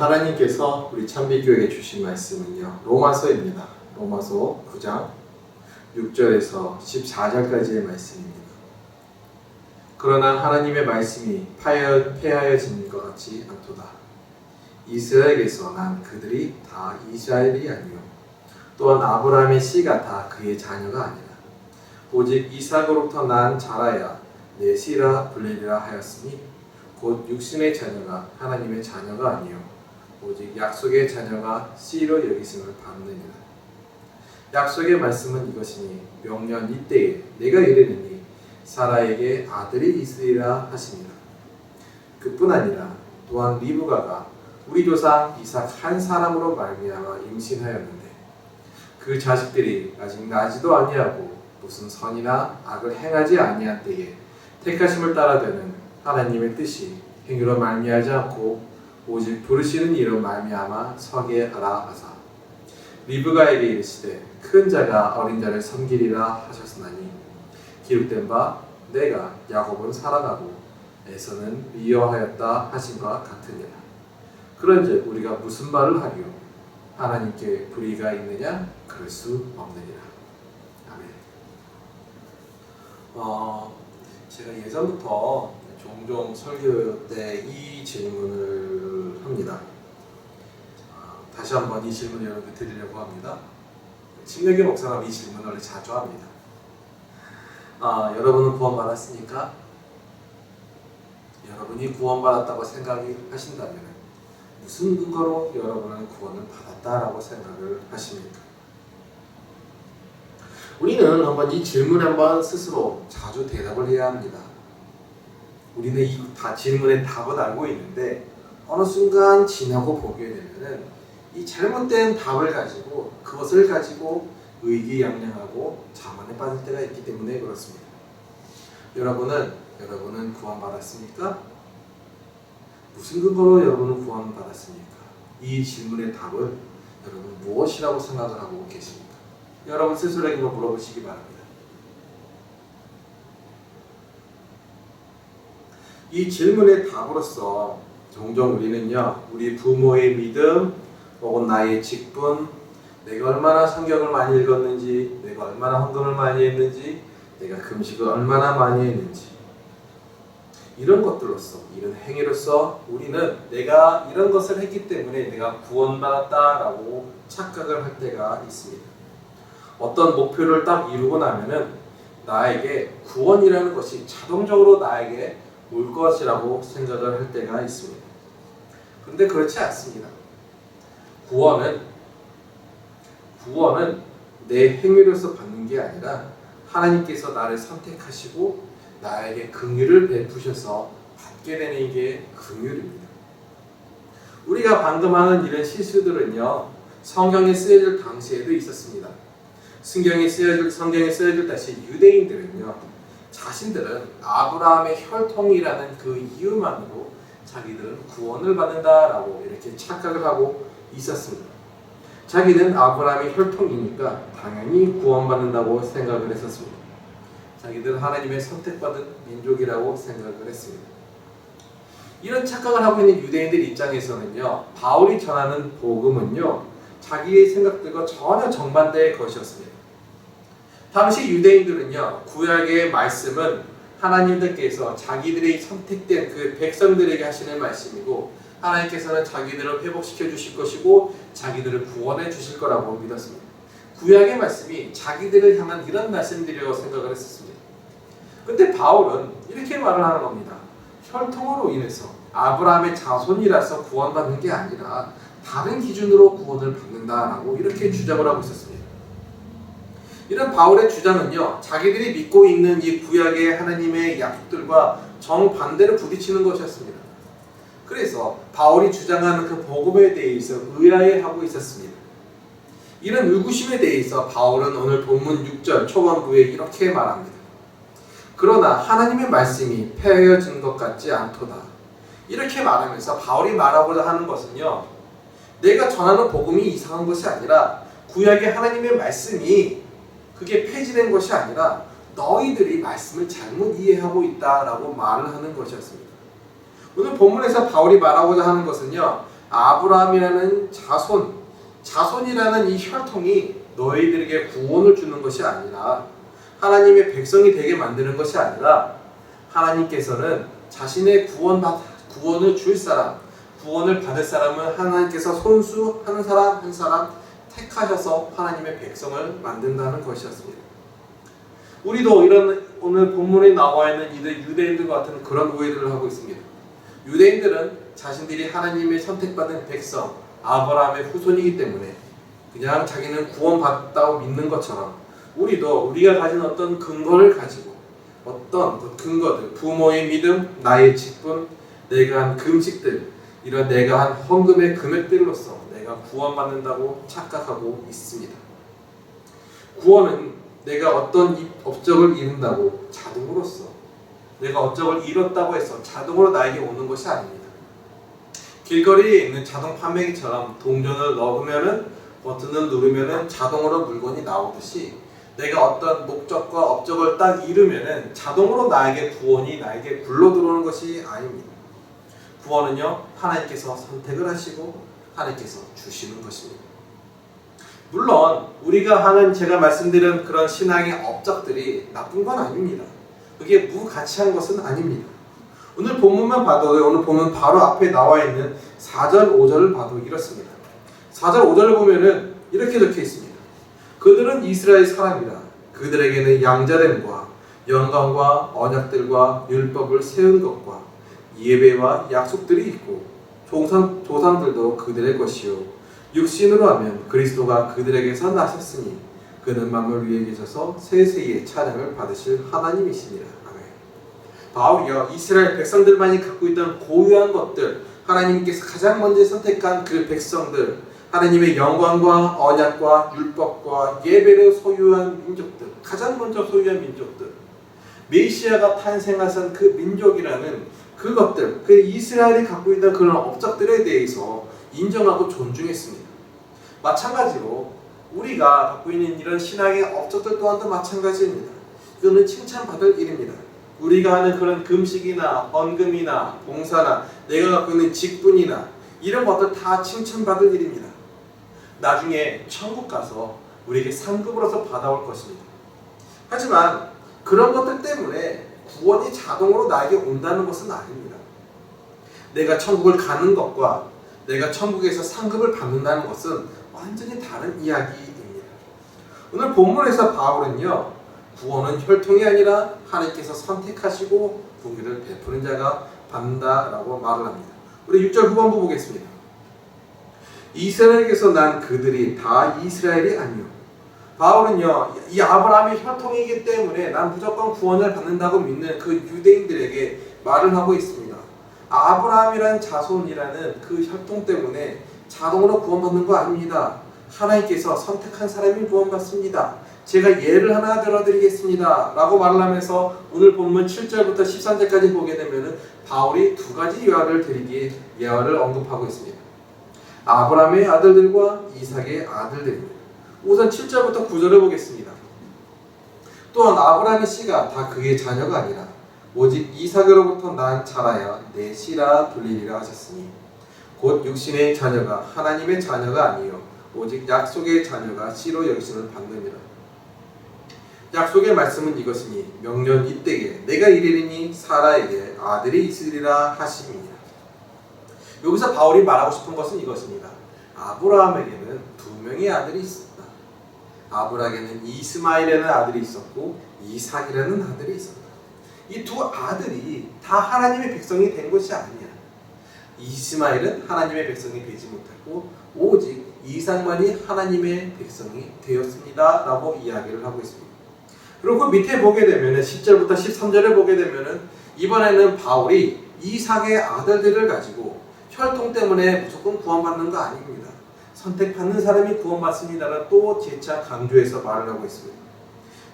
하나님께서 우리 참비교회에 주신 말씀은요. 로마서입니다. 로마서 9장 6절에서 14절까지의 말씀입니다. 그러나 하나님의 말씀이 파여, 폐하여진 것 같지 않도다. 이스라엘에서 난 그들이 다 이스라엘이 아니요 또한 아브라함의 씨가 다 그의 자녀가 아니라 오직 이삭으로부터 난 자라야 내 씨라 불리리라 하였으니 곧 육신의 자녀가 하나님의 자녀가 아니요 오직 약속의 자녀가 씨로 여기심을 받느니라. 약속의 말씀은 이것이니 명년 이때에 내가 이르느니 사라에게 아들이 있으리라 하시니라 그뿐 아니라 또한 리브가가 우리 조상 이삭 한 사람으로 말미암아 임신하였는데 그 자식들이 아직 나지도 아니하고 무슨 선이나 악을 행하지 아니한 때에 택하심을 따라 되는 하나님의 뜻이 행위로 말미하지 않고 오직 부르시는 이로 말미암아 서게 하라 하사. 리브가에게 이르시되 큰 자가 어린 자를 섬기리라 하셨으나니 기록된 바 내가 야곱은 살아가고 에서는 미워하였다 하신과 같으니라. 그런즉 우리가 무슨 말을 하리요? 하나님께 불의가 있느냐? 그럴 수 없느니라. 아멘. 어, 제가 예전부터 종종 설교 때 이 질문을 합니다. 아, 다시 한번 이 질문 여러분께 드리려고 합니다. 침례교 목사가 이 질문을 자주 합니다. 아, 여러분은 구원받았습니까? 여러분이 구원받았다고 생각하신다면 무슨 근거로 여러분은 구원을 받았다라고 생각을 하십니까? 우리는 한번 이 질문에 한번 스스로 자주 대답을 해야 합니다. 우리는 이 다 질문의 답은 알고 있는데 어느 순간 지나고 보게 되면은 이 잘못된 답을 가지고 그것을 가지고 의기양양하고 자만에 빠질 때가 있기 때문에 그렇습니다. 여러분은 여러분은 구원받았습니까? 무슨 근거로 여러분은 구원받았습니까? 이 질문의 답을 여러분 무엇이라고 생각을 하고 계십니까? 여러분 스스로에게 물어보시기 바랍니다. 이 질문의 답으로서 종종 우리는요, 우리 부모의 믿음, 혹은 나의 직분, 내가 얼마나 성경을 많이 읽었는지, 내가 얼마나 헌금을 많이 했는지, 내가 금식을 얼마나 많이 했는지, 이런 것들로서, 이런 행위로서 우리는 내가 이런 것을 했기 때문에 내가 구원받았다라고 착각을 할 때가 있습니다. 어떤 목표를 딱 이루고 나면은 나에게 구원이라는 것이 자동적으로 나에게 올 것이라고 생각을 할 때가 있습니다. 그런데 그렇지 않습니다. 구원은 구원은 내 행위로서 받는 게 아니라 하나님께서 나를 선택하시고 나에게 긍휼을 베푸셔서 받게 되는 게 긍휼입니다. 우리가 방금 하는 이런 실수들은요 성경에 쓰여질 당시에도 있었습니다. 성경에 쓰여질 성경에 쓰여질 다시 유대인들은요 자신들은 아브라함의 혈통이라는 그 이유만으로 자기들은 구원을 받는다라고 이렇게 착각을 하고 있었습니다. 자기는 아브라함의 혈통이니까 당연히 구원받는다고 생각을 했었습니다. 자기들은 하나님의 선택받은 민족이라고 생각을 했습니다. 이런 착각을 하고 있는 유대인들 입장에서는요, 바울이 전하는 복음은요, 자기의 생각들과 전혀 정반대의 것이었습니다. 당시 유대인들은요, 구약의 말씀은 하나님들께서 자기들이 선택된 그 백성들에게 하시는 말씀이고, 하나님께서는 자기들을 회복시켜 주실 것이고, 자기들을 구원해 주실 거라고 믿었습니다. 구약의 말씀이 자기들을 향한 이런 말씀들이라고 생각을 했었습니다. 근데 바울은 이렇게 말을 하는 겁니다. 혈통으로 인해서 아브라함의 자손이라서 구원받는 게 아니라 다른 기준으로 구원을 받는다라고 이렇게 주장을 하고 있었습니다. 이런 바울의 주장은요, 자기들이 믿고 있는 이 구약의 하나님의 약속들과 정반대로 부딪히는 것이었습니다. 그래서 바울이 주장하는 그 복음에 대해서 의아해하고 있었습니다. 이런 의구심에 대해서 바울은 오늘 본문 6절 초반부에 이렇게 말합니다. 그러나 하나님의 말씀이 폐하여진 것 같지 않도다. 이렇게 말하면서 바울이 말하고자 하는 것은요. 내가 전하는 복음이 이상한 것이 아니라 구약의 하나님의 말씀이 그게 폐지된 것이 아니라 너희들이 말씀을 잘못 이해하고 있다라고 말을 하는 것이었습니다. 오늘 본문에서 바울이 말하고자 하는 것은요. 아브라함이라는 자손, 자손이라는 이 혈통이 너희들에게 구원을 주는 것이 아니라 하나님의 백성이 되게 만드는 것이 아니라 하나님께서는 자신의 구원 받 구원을 줄 사람, 구원을 받을 사람은 하나님께서 손수 한 사람 한 사람 택하셔서 하나님의 백성을 만든다는 것이었습니다. 우리도 이런 오늘 본문에 나와 있는 이들 유대인들 같은 그런 오해들을 하고 있습니다. 유대인들은 자신들이 하나님의 선택받은 백성 아브라함의 후손이기 때문에 그냥 자기는 구원받다고 믿는 것처럼 우리도 우리가 가진 어떤 근거를 가지고 어떤 그 근거들 부모의 믿음, 나의 직분, 내가 한 금식들 이런 내가 한 헌금의 금액들로서 구원받는다고 착각하고 있습니다. 구원은 내가 어떤 이- 업적을 이룬다고 자동으로서 내가 업적을 이뤘다고 해서 자동으로 나에게 오는 것이 아닙니다. 길거리에 있는 자동 판매기처럼 동전을 넣으면은 버튼을 누르면은 자동으로 물건이 나오듯이 내가 어떤 목적과 업적을 딱 이루면은 자동으로 나에게 구원이 나에게 굴러 들어오는 것이 아닙니다. 구원은요 하나님께서 선택을 하시고 하나님께서 주시는 것입니다. 물론 우리가 하는 제가 말씀드린 그런 신앙의 업적들이 나쁜 건 아닙니다. 그게 무가치한 것은 아닙니다. 오늘 본문만 봐도 오늘 보면 바로 앞에 나와 있는 4절 5절을 봐도 이렇습니다. 4절 5절을 보면은 이렇게 적혀 있습니다. 그들은 이스라엘 사람이라 그들에게는 양자됨과 영광과 언약들과 율법을 세운 것과 예배와 약속들이 있고 조상, 조상들도 그들의 것이요 육신으로 하면 그리스도가 그들에게서 나셨으니 그는 만물 위에 계셔서 세세의 찬양을 받으실 하나님이시니라. 아멘. 바울이요 이스라엘 백성들만이 갖고 있던 고유한 것들 하나님께서 가장 먼저 선택한 그 백성들 하나님의 영광과 언약과 율법과 예배를 소유한 민족들 가장 먼저 소유한 민족들 메시아가 탄생하신 그 민족이라는 그것들 그 이스라엘이 갖고 있던 그런 업적들에 대해서 인정하고 존중했습니다. 마찬가지로 우리가 갖고 있는 이런 신앙의 업적들 또한도 마찬가지입니다. 이거는 칭찬받을 일입니다. 우리가 하는 그런 금식이나 헌금이나 봉사나 내가 갖고 있는 직분이나 이런 것들 다 칭찬받을 일입니다. 나중에 천국 가서 우리에게 상급으로서 받아올 것입니다. 하지만 그런 것들 때문에 구원이 자동으로 나에게 온다는 것은 아닙니다. 내가 천국을 가는 것과 내가 천국에서 상급을 받는다는 것은 완전히 다른 이야기입니다. 오늘 본문에서 바울은요, 구원은 혈통이 아니라 하나님께서 선택하시고 공의를 베푸는 자가 받는다라고 말을 합니다. 우리 6절 후반부 보겠습니다. 이스라엘에게서 난 그들이 다 이스라엘이 아니요. 바울은요, 이 아브라함의 혈통이기 때문에 난 무조건 구원을 받는다고 믿는 그 유대인들에게 말을 하고 있습니다. 아브라함이라는 자손이라는 그 혈통 때문에 자동으로 구원받는 거 아닙니다. 하나님께서 선택한 사람이 구원받습니다. 제가 예를 하나 들어드리겠습니다. 라고 말을 하면서 오늘 본문 7절부터 13절까지 보게 되면 바울이 두 가지 예화를 드리기에 예화를 언급하고 있습니다. 아브라함의 아들들과 이삭의 아들들입니다. 우선 7절부터 9절을 보겠습니다. 또한 아브라함의 씨가 다 그의 자녀가 아니라 오직 이삭으로부터 난 자라야 내 씨라 불리리라 하셨으니 곧 육신의 자녀가 하나님의 자녀가 아니요 오직 약속의 자녀가 씨로 여기심을 받느니라. 약속의 말씀은 이것이니 명년 이때에 내가 이르리니 사라에게 아들이 있으리라 하심이니라. 여기서 바울이 말하고 싶은 것은 이것입니다. 아브라함에게는 두 명의 아들이 있었다. 아브라함에게는 이스마엘이라는 아들이 있었고 이삭이라는 아들이 있었다. 이 두 아들이 다 하나님의 백성이 된 것이 아니야. 이스마엘은 하나님의 백성이 되지 못했고 오직 이삭만이 하나님의 백성이 되었습니다 라고 이야기를 하고 있습니다. 그리고 그 밑에 보게 되면은 10절부터 13절을 보게 되면은 이번에는 바울이 이삭의 아들들을 가지고 혈통 때문에 무조건 구원받는 거 아닙니다. 선택받는 사람이 구원받습니다라 또 재차 강조해서 말을 하고 있습니다.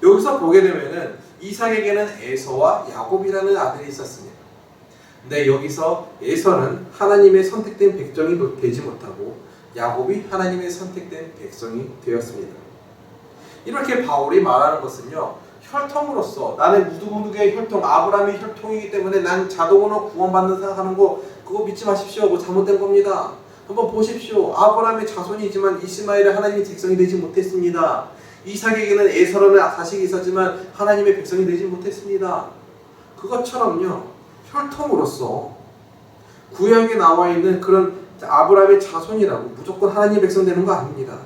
여기서 보게 되면은 이삭에게는 에서와 야곱이라는 아들이 있었습니다. 근데 여기서 에서는 하나님의 선택된 백성이 되지 못하고 야곱이 하나님의 선택된 백성이 되었습니다. 이렇게 바울이 말하는 것은요. 혈통으로서 나는 누구누구의 혈통 아브라함의 혈통이기 때문에 난 자동으로 구원받는 생각하는 거 그거 믿지 마십시오. 그거 잘못된 겁니다. 한번 보십시오. 아브라함의 자손이지만 이스마엘의 하나님의 백성이 되지 못했습니다. 이삭에게는 에서라는 자식이 있었지만 하나님의 백성이 되지 못했습니다. 그것처럼요. 혈통으로서 구약에 나와 있는 그런 아브라함의 자손이라고 무조건 하나님의 백성 되는 거 아닙니다.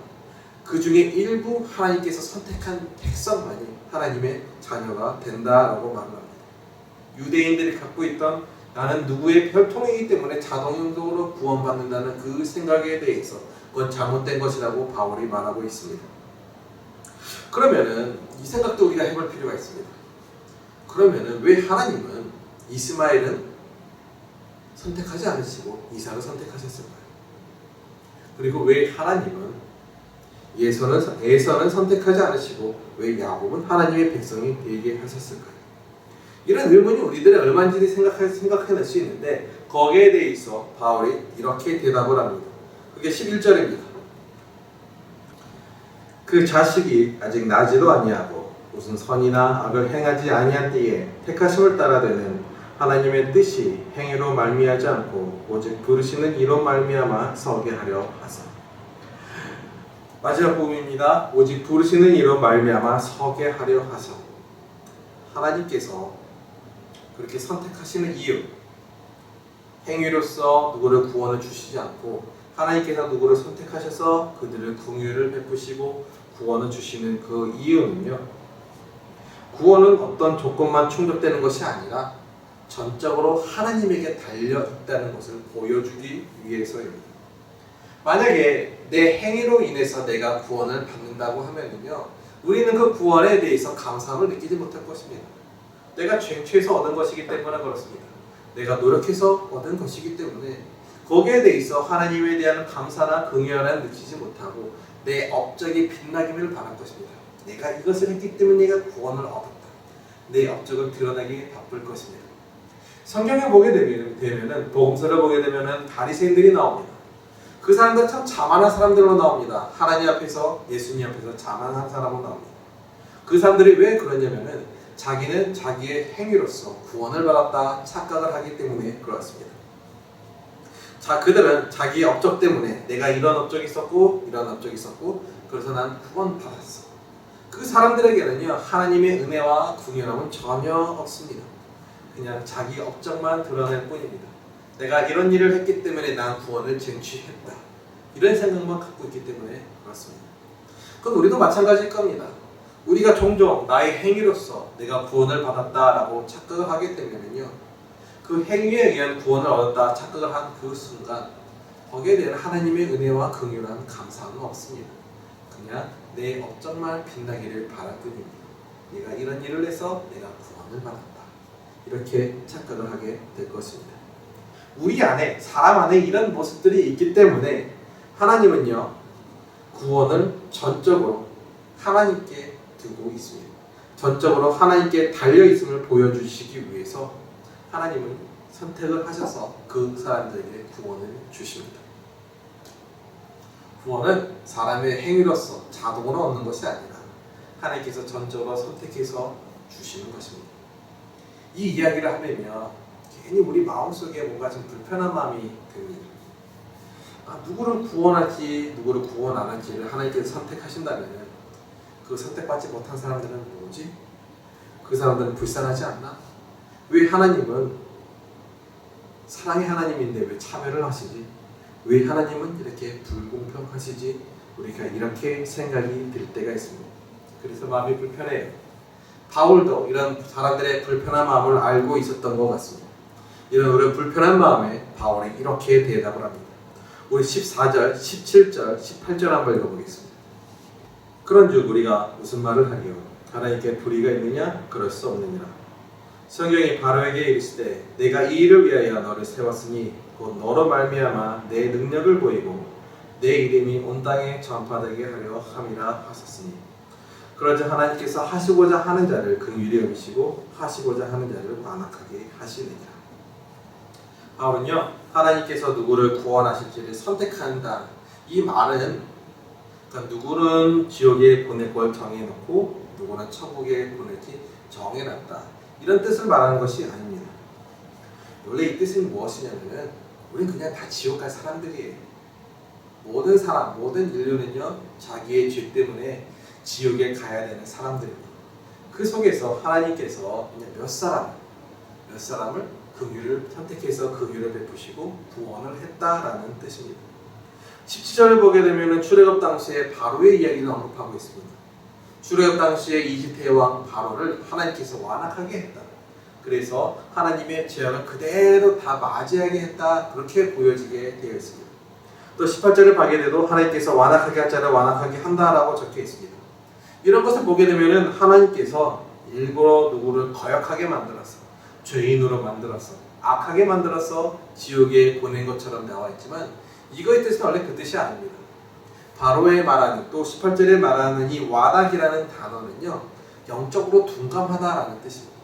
그 중에 일부 하나님께서 선택한 백성만이 하나님의 자녀가 된다라고 말합니다. 유대인들이 갖고 있던 나는 누구의 혈통이기 때문에 자동적으로 구원받는다는 그 생각에 대해서 그건 잘못된 것이라고 바울이 말하고 있습니다. 그러면은 이 생각도 우리가 해볼 필요가 있습니다. 그러면은 왜 하나님은 이스마엘은 선택하지 않으시고 이삭을 선택하셨을까요? 그리고 왜 하나님은 예서는 에서는 선택하지 않으시고 왜 야곱은 하나님의 백성이 되게 하셨을까요? 이런 의문이 우리들이 얼마든지 생각해, 생각해낼 수 있는데 거기에 대해서 바울이 이렇게 대답을 합니다. 그게 11절입니다. 그 자식이 아직 나지도 아니하고 무슨 선이나 악을 행하지 아니한 때에 택하심을 따라 되는 하나님의 뜻이 행위로 말미하지 않고 오직 부르시는 이로 말미암아 서게 하려 하사. 마지막 부분입니다. 오직 부르시는 이로 말미암아 서게 하려 하사. 하나님께서 그렇게 선택하시는 이유 행위로서 누구를 구원을 주시지 않고 하나님께서 누구를 선택하셔서 그들을 궁유를 베푸시고 구원을 주시는 그 이유는요 구원은 어떤 조건만 충족되는 것이 아니라 전적으로 하나님에게 달려 있다는 것을 보여주기 위해서입니다. 만약에 내 행위로 인해서 내가 구원을 받는다고 하면요 우리는 그 구원에 대해서 감사함을 느끼지 못할 것입니다. 내가 쟁취해서 얻은 것이기 때문에 그렇습니다. 내가 노력해서 얻은 것이기 때문에 거기에 대해서 하나님에 대한 감사나 긍휼을 느끼지 못하고 내 업적이 빛나기를 바랄 것입니다. 내가 이것을 했기 때문에 내가 구원을 얻었다. 내 업적을 드러내기 바쁠 것입니다. 성경에 보게 되면은 복음서를 보게 되면은 바리새인들이 나옵니다. 그 사람들 참 자만한 사람들로 나옵니다. 하나님 앞에서 예수님 앞에서 자만한 사람으로 나옵니다. 그 사람들이 왜 그러냐면은 자기는 자기의 행위로서 구원을 받았다 착각을 하기 때문에 그렇습니다. 자, 그들은 자기의 업적 때문에 내가 이런 업적이 있었고 이런 업적이 있었고 그래서 난 구원 받았어. 그 사람들에게는요 하나님의 은혜와 궁유함은 전혀 없습니다. 그냥 자기 업적만 드러낼 뿐입니다. 내가 이런 일을 했기 때문에 난 구원을 쟁취했다. 이런 생각만 갖고 있기 때문에 그렇습니다. 그건 우리도 마찬가지일 겁니다. 우리가 종종 나의 행위로서 내가 구원을 받았다라고 착각을 하게 되면요. 그 행위에 의한 구원을 얻었다 착각을 한 그 순간 거기에 대한 하나님의 은혜와 긍휼한 감사함은 없습니다. 그냥 내 업적만 빛나기를 바랄 뿐입니다. 내가 이런 일을 해서 내가 구원을 받았다. 이렇게 착각을 하게 될 것입니다. 우리 안에 사람 안에 이런 모습들이 있기 때문에 하나님은요 구원을 전적으로 하나님께 두고 있습니다. 전적으로 하나님께 달려 있음을 보여주시기 위해서 하나님은 선택을 하셔서 그 사람들에게 구원을 주십니다. 구원은 사람의 행위로서 자동으로 얻는 것이 아니라 하나님께서 전적으로 선택해서 주시는 것입니다. 이 이야기를 하면요, 괜히 우리 마음속에 뭔가 좀 불편한 마음이 듭니다. 아, 누구를 구원할지, 누구를 구원 안 할지를 하나님께서 선택하신다면 그 선택받지 못한 사람들은 뭐지? 그 사람들은 불쌍하지 않나? 왜 하나님은 사랑의 하나님인데 왜 참여를 하시지? 왜 하나님은 이렇게 불공평하시지? 우리가 이렇게 생각이 들 때가 있습니다. 그래서 마음이 불편해요. 바울도 이런 사람들의 불편한 마음을 알고 있었던 것 같습니다. 이런 우리 불편한 마음에 바울이 이렇게 대답을 합니다. 우리 14절, 17절, 18절 한번 읽어보겠습니다. 그런즉 우리가 무슨 말을 하리요? 하나님께 불의가 있느냐? 그럴 수 없느니라. 성경이 바로에게 이르시되 내가 이 일을 위하여 너를 세웠으니 곧 너로 말미암아 내 능력을 보이고 내 이름이 온 땅에 전파되게 하려 함이라 하셨으니 그러자 하나님께서 하시고자 하는 자를 긍휼히 여기시고 하시고자 하는 자를 완악하게 하시느니라. 바울은요 하나님께서 누구를 구원하실지를 선택한다. 이 말은 그러니까 누구는 지옥에 보낼 걸 정해놓고 누구는 천국에 보낼지 정해놨다. 이런 뜻을 말하는 것이 아닙니다. 원래 이 뜻은 무엇이냐면은 우리는 그냥 다 지옥 갈 사람들이에요. 모든 사람, 모든 인류는요 자기의 죄 때문에 지옥에 가야 되는 사람들입니다. 그 속에서 하나님께서 그냥 몇 사람, 몇 사람을 긍휼을 선택해서 긍휼을 베푸시고 구원을 했다라는 뜻입니다. 17절을 보게 되면 출애굽 당시에 바로의 이야기를 언급하고 있습니다. 출애굽 당시에 이집트의 왕 바로를 하나님께서 완악하게 했다. 그래서 하나님의 죄악을 그대로 다 맞이하게 했다. 그렇게 보여지게 되어 있습니다. 또 18절을 보게 돼도 하나님께서 완악하게 할 자를 완악하게 한다라고 적혀 있습니다. 이런 것을 보게 되면 하나님께서 일부러 누구를 거역하게 만들었어. 죄인으로 만들었어. 악하게 만들어서 지옥에 보낸 것처럼 나와 있지만 이거의 뜻은 원래 그 뜻이 아닙니다. 바로의 말하는 또 18절에 말하는 이 완악이라는 단어는요. 영적으로 둔감하다라는 뜻입니다.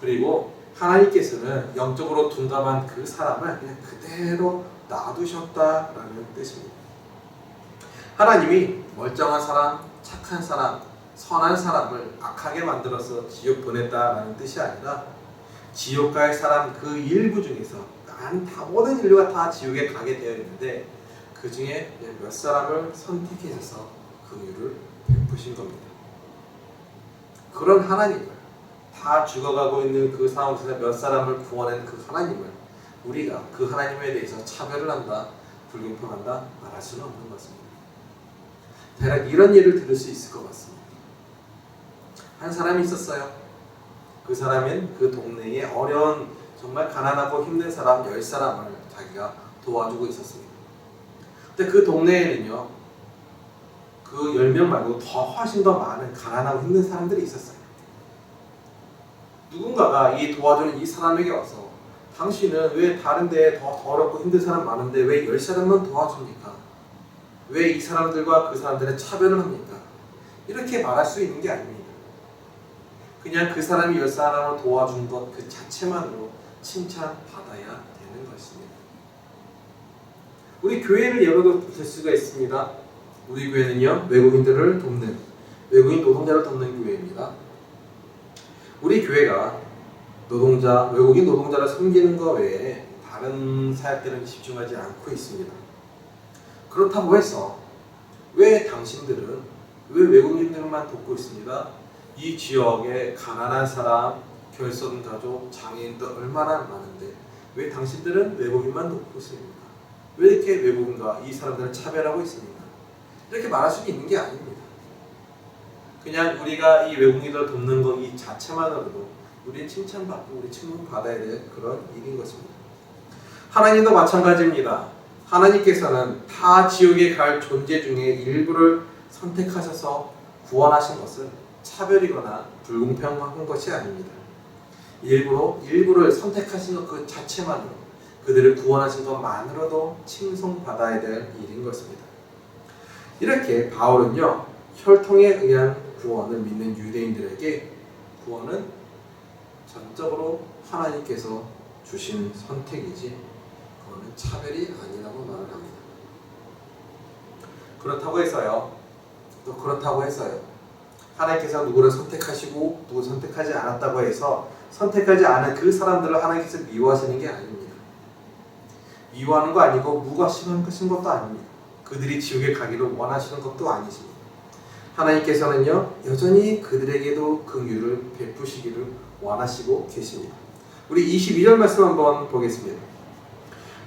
그리고 하나님께서는 영적으로 둔감한 그 사람을 그냥 그대로 놔두셨다라는 뜻입니다. 하나님이 멀쩡한 사람, 착한 사람, 선한 사람을 악하게 만들어서 지옥 보냈다라는 뜻이 아니라 지옥 갈 사람 그 일부 중에서 안 다 모든 인류가 다 지옥에 가게 되어 있는데 그 중에 몇 사람을 선택해서 긍휼을 베푸신 겁니다. 그런 하나님을 다 죽어가고 있는 그 상황 속에서 몇 사람을 구원한 그 하나님을 우리가 그 하나님에 대해서 차별을 한다, 불공평한다 말할 수는 없는 것입니다. 대략 이런 예를 들을 수 있을 것 같습니다. 한 사람이 있었어요. 그 사람은 그 동네에 어려운 정말 가난하고 힘든 사람 10사람을 자기가 도와주고 있었습니다. 근데 그 동네에는요. 그 10명 말고 더 훨씬 더 많은 가난하고 힘든 사람들이 있었어요. 누군가가 이 도와주는 이 사람에게 와서 당신은 왜 다른 데에 더 더럽고 힘든 사람 많은데 왜 10사람만 도와줍니까? 왜 이 사람들과 그 사람들의 차별을 합니까? 이렇게 말할 수 있는 게 아닙니다. 그냥 그 사람이 열 사람을 도와준 것 그 자체만으로 칭찬받아야 되는 것입니다. 우리 교회를 예로도 들 수가 있습니다. 우리 교회는요 외국인들을 돕는 외국인 노동자를 돕는 교회입니다. 우리 교회가 노동자 외국인 노동자를 섬기는 것 외에 다른 사역들은 집중하지 않고 있습니다. 그렇다고 해서 왜 당신들은 왜 외국인들만 돕고 있습니다? 이 지역에 가난한 사람, 결손 가족, 장애인들 얼마나 많은데 왜 당신들은 외국인만 돕고 있습니까? 왜 이렇게 외국인과 이 사람들을 차별하고 있습니까? 이렇게 말할 수 있는 게 아닙니다. 그냥 우리가 이 외국인을 돕는 것 이 자체만으로도 우리 칭찬받고 우리 칭찬받아야 될 그런 일인 것입니다. 하나님도 마찬가지입니다. 하나님께서는 다 지옥에 갈 존재 중에 일부를 선택하셔서 구원하신 것은 차별이거나 불공평한 것이 아닙니다. 일부러 일부를 선택하신 것 그 자체만으로 그들을 구원하신 것만으로도 칭송받아야 될 일인 것입니다. 이렇게 바울은요 혈통에 의한 구원을 믿는 유대인들에게 구원은 전적으로 하나님께서 주신 선택이지 그거는 차별이 아니라고 말을 합니다. 그렇다고 해서요 또 그렇다고 해서요 하나님께서 누구를 선택하시고 누구 선택하지 않았다고 해서 선택하지 않은 그 사람들을 하나님께서 미워하시는 게 아닙니다. 미워하는 거 아니고 무관심한 것인 것도 아닙니다. 그들이 지옥에 가기를 원하시는 것도 아니십니다. 하나님께서는요 여전히 그들에게도 긍휼을 베푸시기를 원하시고 계십니다. 우리 22절 말씀 한번 보겠습니다.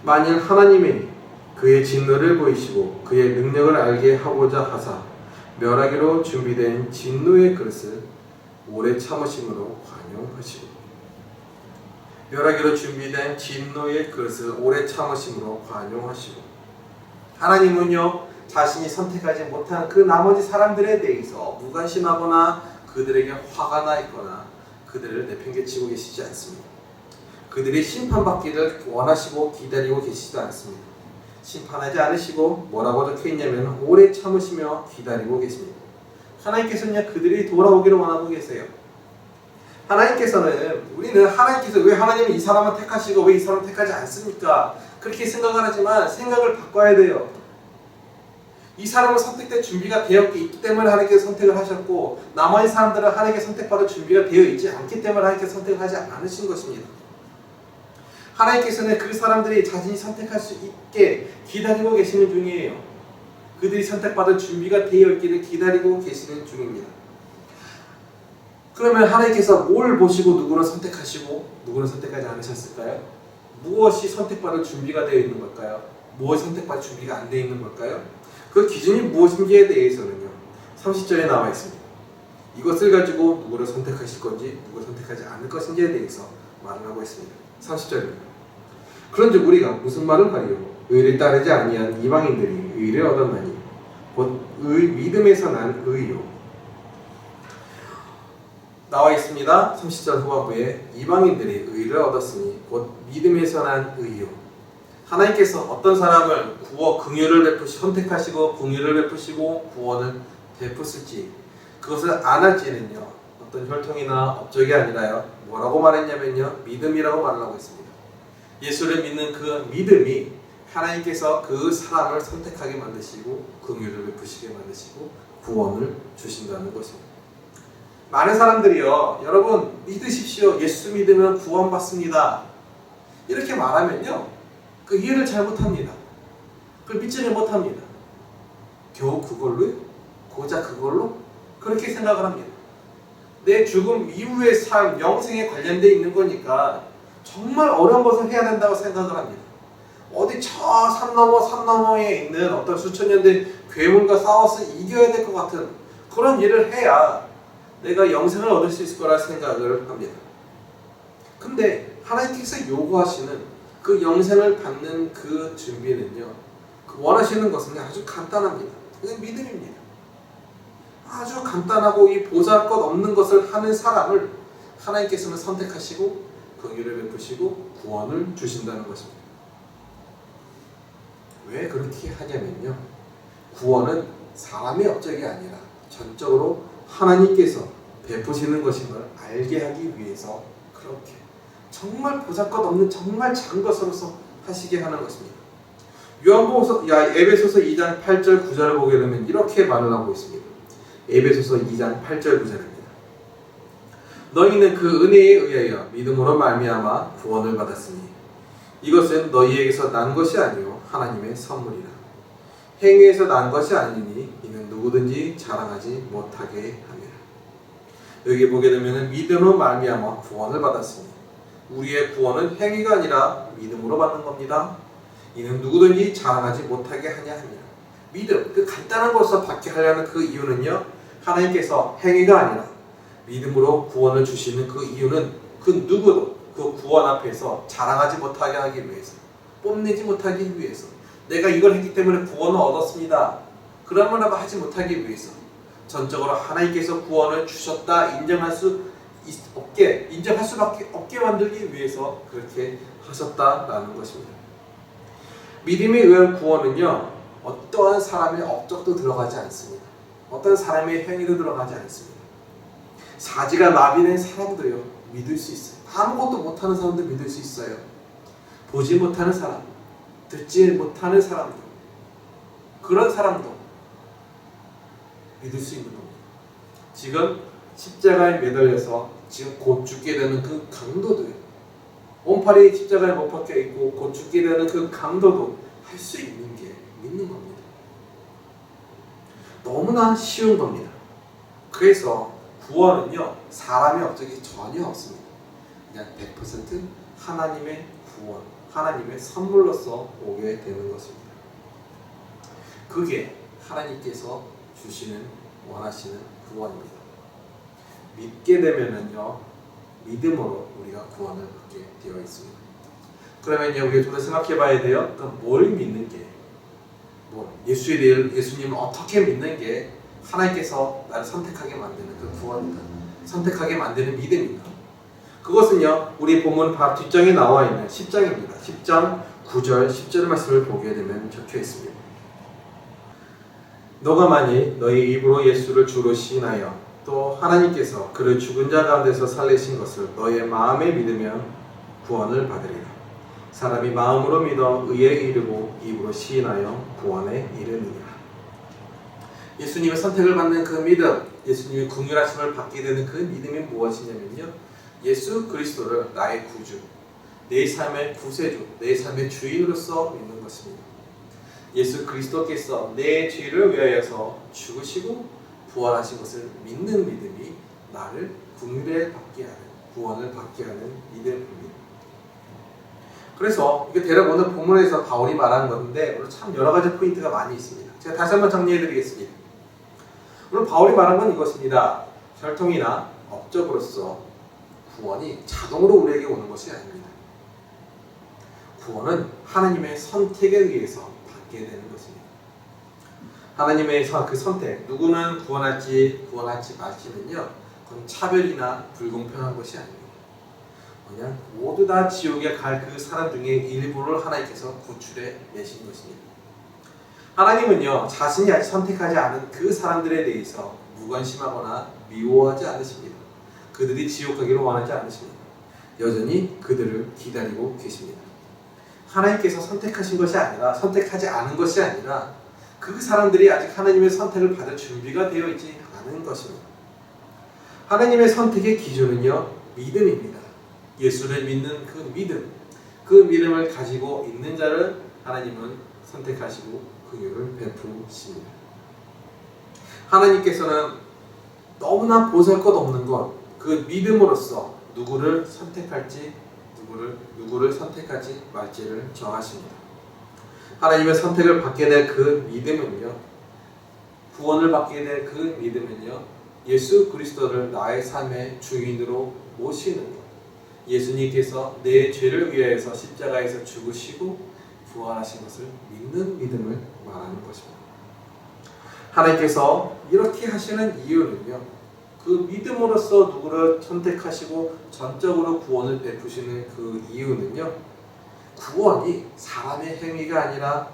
만일 하나님이 그의 진노를 보이시고 그의 능력을 알게 하고자 하사 멸하기로 준비된 진노의 그릇을 오래 참으심으로 관용하시고 멸하기로 준비된 진노의 그릇을 오래 참으심으로 관용하시고 하나님은요 자신이 선택하지 못한 그 나머지 사람들에 대해서 무관심하거나 그들에게 화가 나 있거나 그들을 내팽개치고 계시지 않습니다. 그들이 심판받기를 원하시고 기다리고 계시지 않습니다. 심판하지 않으시고 뭐라고 적혀 있냐면 오래 참으시며 기다리고 계십니다. 하나님께서는 그들이 돌아오기를 원하고 계세요. 하나님께서는 우리는 하나님께서 왜 하나님이 이 사람을 택하시고 왜 이 사람을 택하지 않습니까? 그렇게 생각을 하지만 생각을 바꿔야 돼요. 이 사람은 선택될 준비가 되었기 때문에 하나님께서 선택을 하셨고 나머지 사람들은 하나님께 선택받을 준비가 되어 있지 않기 때문에 하나님께서 선택을 하지 않으신 것입니다. 하나님께서는 그 사람들이 자신이 선택할 수 있게 기다리고 계시는 중이에요. 그들이 선택받을 준비가 되어 있기를 기다리고 계시는 중입니다. 그러면 하나님께서 뭘 보시고 누구를 선택하시고 누구를 선택하지 않으셨을까요? 무엇이 선택받을 준비가 되어 있는 걸까요? 무엇이 선택받을 준비가 안 되어 있는 걸까요? 그 기준이 무엇인지에 대해서는요. 30절에 나와 있습니다. 이것을 가지고 누구를 선택하실 건지 누구를 선택하지 않을 것인지에 대해서 말을 하고 있습니다. 30절입니다. 그런즉 우리가 무슨 말을 하리요? 의를 따르지 아니한 이방인들이 의를 얻었나니 곧 의, 믿음에서 난 의요. 나와 있습니다. 30절 후반부에 이방인들이 의를 얻었으니 곧 믿음에서 난 의요. 하나님께서 어떤 사람을 구워 긍휼을 베푸시 선택하시고 긍휼을 베푸시고 구원을 베푸실지 그것을 안 할지는요 어떤 혈통이나 업적이 아니라요 뭐라고 말했냐면요 믿음이라고 말을 하고 있습니다. 예수를 믿는 그 믿음이 하나님께서 그 사람을 선택하게 만드시고 긍휼을 베푸시게 만드시고 구원을 주신다는 것입니다. 많은 사람들이요 여러분 믿으십시오 예수 믿으면 구원받습니다 이렇게 말하면요 그 이해를 잘 못합니다. 그걸 믿지를 못합니다. 겨우 그걸로요? 고작 그걸로? 그렇게 생각을 합니다. 내 죽음 이후의 삶, 영생에 관련돼 있는 거니까 정말 어려운 것을 해야 된다고 생각을 합니다. 어디 저 산 너머 산 너머에 있는 어떤 수천 년 된 괴물과 싸워서 이겨야 될 것 같은 그런 일을 해야 내가 영생을 얻을 수 있을 거라 생각을 합니다. 근데 하나님께서 요구하시는 그 영생을 받는 그 준비는요, 그 원하시는 것은 아주 간단합니다. 그건 믿음입니다. 아주 간단하고 이 보잘것 없는 것을 하는 사람을 하나님께서는 선택하시고 긍휼을 베푸시고 구원을 주신다는 것입니다. 왜 그렇게 하냐면요. 구원은 사람의 업적이 아니라 전적으로 하나님께서 베푸시는 것인 걸 알게 하기 위해서 그렇게 정말 보잘것 없는 정말 작은 것으로서 하시게 하는 것입니다. 요한복음서 야 에베소서 2장 8절 9절을 보게 되면 이렇게 말을 하고 있습니다. 에베소서 2장 8절 9절입니다. 너희는 그 은혜에 의하여 믿음으로 말미암아 구원을 받았으니 이것은 너희에게서 난 것이 아니요 하나님의 선물이라. 행위에서 난 것이 아니니 누구든지 자랑하지 못하게 함이라. 여기 보게 되면 믿음으로 말미암아 구원을 받았으니 우리의 구원은 행위가 아니라 믿음으로 받는 겁니다. 이는 누구든지 자랑하지 못하게 하냐 합니다. 믿음, 그 간단한 것을 받게 하려는 그 이유는요. 하나님께서 행위가 아니라 믿음으로 구원을 주시는 그 이유는 그 누구도 그 구원 앞에서 자랑하지 못하게 하기 위해서 뽐내지 못하기 위해서 내가 이걸 했기 때문에 구원을 얻었습니다. 말 하지 못하기 위해서 전적으로 하나님께서 구원을 주셨다 인정할 수 있- 없게 인정할 수밖에 없게 만들기 위해서 그렇게 하셨다라는 것입니다. 믿음에 의한 구원은요 어떠한 사람의 업적도 들어가지 않습니다. 어떤 사람의 행위도 들어가지 않습니다. 사지가 마비된 사람도요 믿을 수 있어요. 아무것도 못하는 사람도 믿을 수 있어요. 보지 못하는 사람, 듣지 못하는 사람도 그런 사람도 믿을 수 있는 겁니다. 지금 십자가에 매달려서 지금 곧 죽게 되는 그 강도도요. 온팔이 십자가에 못 박혀 있고 곧 죽게 되는 그 강도도 할 수 있는 게 믿는 겁니다. 너무나 쉬운 겁니다. 그래서 구원은요 사람의 업적이 전혀 없습니다. 그냥 100% 하나님의 구원, 하나님의 선물로서 오게 되는 것입니다. 그게 하나님께서 주시는 원하시는 구원입니다. 믿게 되면은요 믿음으로 우리가 구원을 받게 되어 있습니다. 그러면요 우리가 좀 더 생각해봐야 돼요. 그럼 뭘 믿는 게, 뭐 예수에 대해 예수님을 어떻게 믿는 게 하나님께서 나를 선택하게 만드는 그 구원인가, 선택하게 만드는 믿음인가? 그것은요 우리 본문 바로 뒷장에 나와 있는 10장입니다. 10장 9절 10절 말씀을 보게 되면 적혀 있습니다. 너가 만일 너희 입으로 예수를 주로 시인하여 또 하나님께서 그를 죽은 자 가운데서 살리신 것을 너의 마음에 믿으면 구원을 받으리라. 사람이 마음으로 믿어 의에 이르고 입으로 시인하여 구원에 이르느니라. 예수님의 선택을 받는 그 믿음, 예수님의 긍휼하심을 받게 되는 그 믿음이 무엇이냐면요. 예수 그리스도를 나의 구주, 내 삶의 구세주, 내 삶의 주인으로서 믿는 것입니다. 예수 그리스도께서 내 죄를 위하여서 죽으시고 부활하신 것을 믿는 믿음이 나를 국률에 받게 하는 구원을 받게 하는 믿음입니다. 그래서 이게 대략 오늘 본문에서 바울이 말하는 건데 오늘 참 여러 가지 포인트가 많이 있습니다. 제가 다시 한번 정리해드리겠습니다. 오늘 바울이 말한 건 이것입니다. 혈통이나 업적으로서 구원이 자동으로 우리에게 오는 것이 아닙니다. 구원은 하나님의 선택에 의해서 받게 되는 것입니다. 하나님의 선- 그 선택, 누구는 구원할지 구원할지 말지는요, 그건 차별이나 불공평한 것이 아닙니다. 그냥 모두 다 지옥에 갈 그 사람 중에 일부를 하나님께서 구출해 내신 것입니다. 하나님은요, 자신이 아직 선택하지 않은 그 사람들에 대해서 무관심하거나 미워하지 않으십니다. 그들이 지옥 가기를 원하지 않으십니다. 여전히 그들을 기다리고 계십니다. 하나님께서 선택하신 것이 아니라 선택하지 않은 것이 아니라 그 사람들이 아직 하나님의 선택을 받을 준비가 되어 있지 않은 것입니다. 하나님의 선택의 기준은요 믿음입니다. 예수를 믿는 그 믿음, 그 믿음을 가지고 있는 자를 하나님은 선택하시고 긍휼을 베푸십니다. 하나님께서는 너무나 보잘것없는 것 그 믿음으로써 누구를 선택할지 누구를 누구를 선택하지 말지를 정하십니다. 하나님의 선택을 받게 될 그 믿음은요. 구원을 받게 될 그 믿음은요. 예수 그리스도를 나의 삶의 주인으로 모시는 것. 예수님께서 내 죄를 위하여서 십자가에서 죽으시고 부활하신 것을 믿는 믿음을 말하는 것입니다. 하나님께서 이렇게 하시는 이유는요. 그 믿음으로써 누구를 선택하시고 전적으로 구원을 베푸시는 그 이유는요. 구원이 사람의 행위가 아니라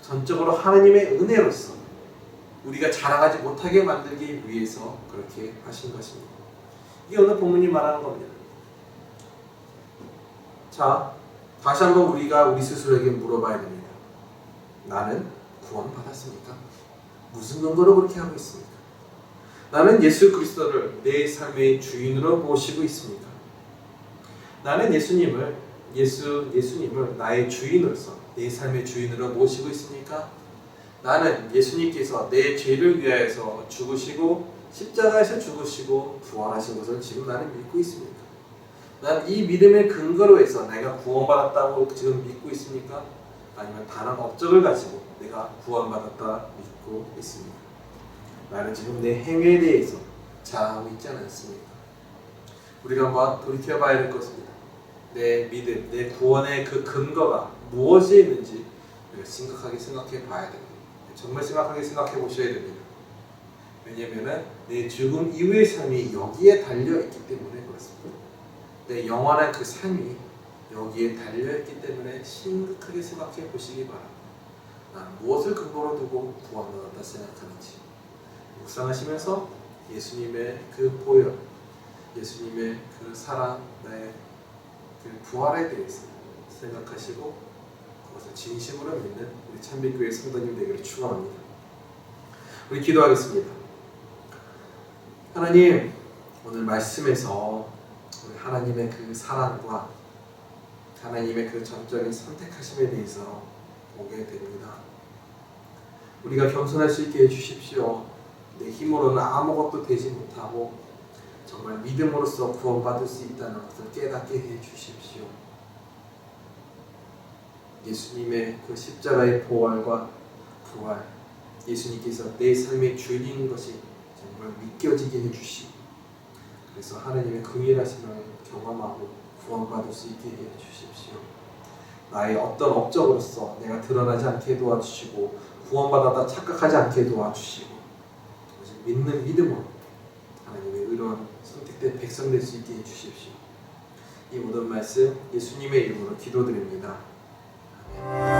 전적으로 하나님의 은혜로서 우리가 자랑하지 못하게 만들기 위해서 그렇게 하신 것입니다. 이게 오늘 본문이 말하는 겁니다. 자, 다시 한번 우리가 우리 스스로에게 물어봐야 됩니다. 나는 구원 받았습니까? 무슨 근거로 그렇게 하고 있습니까? 나는 예수 그리스도를 내 삶의 주인으로 모시고 있습니까? 나는 예수님을 예수 예수님을 나의 주인으로서 내 삶의 주인으로 모시고 있습니까? 나는 예수님께서 내 죄를 위하여서 죽으시고 십자가에서 죽으시고 부활하신 것을 지금 나는 믿고 있습니까? 난 이 믿음의 근거로 해서 내가 구원받았다고 지금 믿고 있습니까? 아니면 다른 업적을 가지고 내가 구원받았다 믿고 있습니까? 나는 지금 내 행위에 대해서 자랑하고 있지 않습니까? 우리가 한번 돌이켜봐야 될 것입니다. 내 믿음, 내 구원의 그 근거가 무엇이 있는지 심각하게 생각해 봐야 됩니다. 정말 심각하게 생각해 보셔야 됩니다. 왜냐하면 내 죽음 이후의 삶이 여기에 달려 있기 때문에 그렇습니다. 내 영원한 그 삶이 여기에 달려 있기 때문에 심각하게 생각해 보시기 바랍니다. 나는 무엇을 근거로 두고 구원받았다 생각하는지 묵상하시면서 예수님의 그 보혈, 예수님의 그 사랑, 나의 그 부활에 대해서 생각하시고 그것을 진심으로 믿는 우리 참빛교회 성도님 되기를 축원합니다. 우리 기도하겠습니다. 하나님 오늘 말씀에서 우리 하나님의 그 사랑과 하나님의 그 전적인 선택하심에 대해서 보게 됩니다. 우리가 겸손할 수 있게 해주십시오. 내 힘으로는 아무것도 되지 못하고 정말 믿음으로써 구원받을 수 있다는 것을 깨닫게 해 주십시오. 예수님의 그 십자가의 보활과 부활, 예수님께서 내 삶의 주인인 것이 정말 믿겨지게 해 주시고, 그래서 하나님의 긍휼하심을 경험하고 구원받을 수 있게 해 주십시오. 나의 어떤 업적으로서 내가 드러나지 않게 도와주시고 구원받았다 착각하지 않게 도와주시고 믿는 믿음으로 하나님의 의로운 선택된 백성 될 수 있게 해주십시오. 이 모든 말씀 예수님의 이름으로 기도드립니다. 아멘.